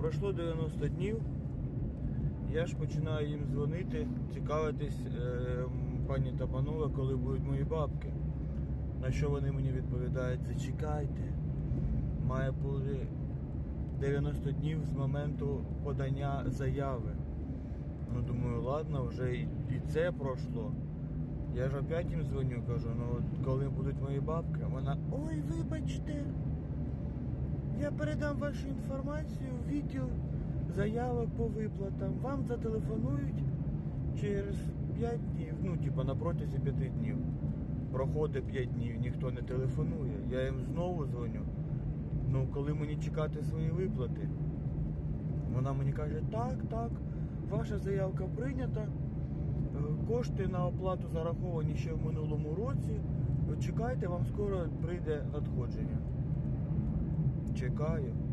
Пройшло 90 днів. Я ж починаю їм дзвонити, цікавитись, е, пані та панове, коли будуть мої бабки. На що вони мені відповідають, зачекайте. Має бути 90 днів з моменту подання заяви. Ну думаю, ладно, вже і, це пройшло. Я ж опять їм дзвоню, кажу, ну от коли будуть мої бабки, вона. Ой, вибачте. Я передам вашу інформацію в відділ заявок по виплатам. Вам зателефонують через 5 днів. Ну, типа на протязі 5 днів. Проходить 5 днів, ніхто не телефонує. Я їм знову дзвоню. Ну, коли мені чекати свої виплати? Вона мені каже, так, так, ваша заявка прийнята. Е, Кошти на оплату зараховані ще в минулому році. Чекайте, вам скоро прийде надходження. Чекаю.